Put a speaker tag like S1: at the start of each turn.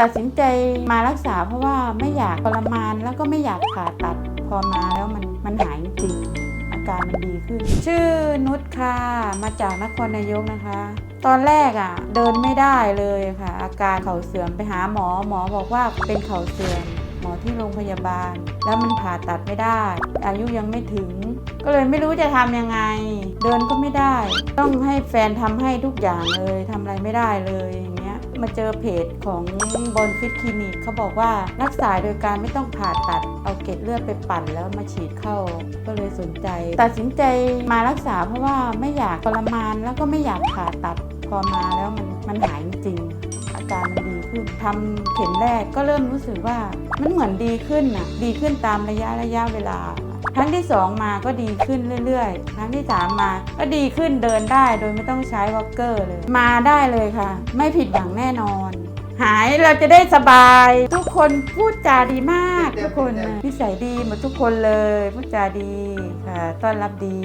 S1: ตัดสินใจมารักษาเพราะว่าไม่อยากทรมานแล้วก็ไม่อยากผ่าตัดพอมาแล้วมันมันหายจริงอาการมันดีขึ้น ชื่อนุชค่ะมาจากนครนายกนะคะ ตอนแรกอะ่ะ เดินไม่ได้เลยค่ะ อาการเข่าเสื่อมไปหาหมอหมอบอกว่าเป็นเข่าเสื่อมหมอที่โรงพยาบาล แล้วมันผ่าตัดไม่ได้ อายุยังไม่ถึง ก็เลยไม่รู้จะทำยังไง เดินก็ไม่ได้ ต้องให้แฟนทำให้ทุกอย่างเลยทำอะไรไม่ได้เลย มาเจอเพจของบนฟิตคลินิกเขาบอกว่ารักษาโดยการไม่ต้องผ่าตัด เอาเกล็ดเลือดไปปั่นแล้วมาฉีดเข้า ก็เลยสนใจ ตัดสินใจมารักษาเพราะว่าไม่อยากทรมานแล้วก็ไม่อยากผ่าตัดพอมาแล้วมันมันหายจริงอาการมันดีขึ้นทำเข็มแรกก็เริ่มรู้สึกว่ามันเหมือนดีขึ้นน่ะดีขึ้นตามระยะระยะเวลา ครั้งที่สองมาก็ดีขึ้นเรื่อยๆ ครั้งที่สามมาก็ดีขึ้นเดินได้โดยไม่ต้องใช้วอลเกอร์เลย มาได้เลยค่ะ ไม่ผิดหวังแน่นอน หายเราจะได้สบาย ทุกคนพูดจาดีมาก ทุกคนน่ะนิสัยดีหมดทุกคนเลย พูดจาดีค่ะต้อนรับดี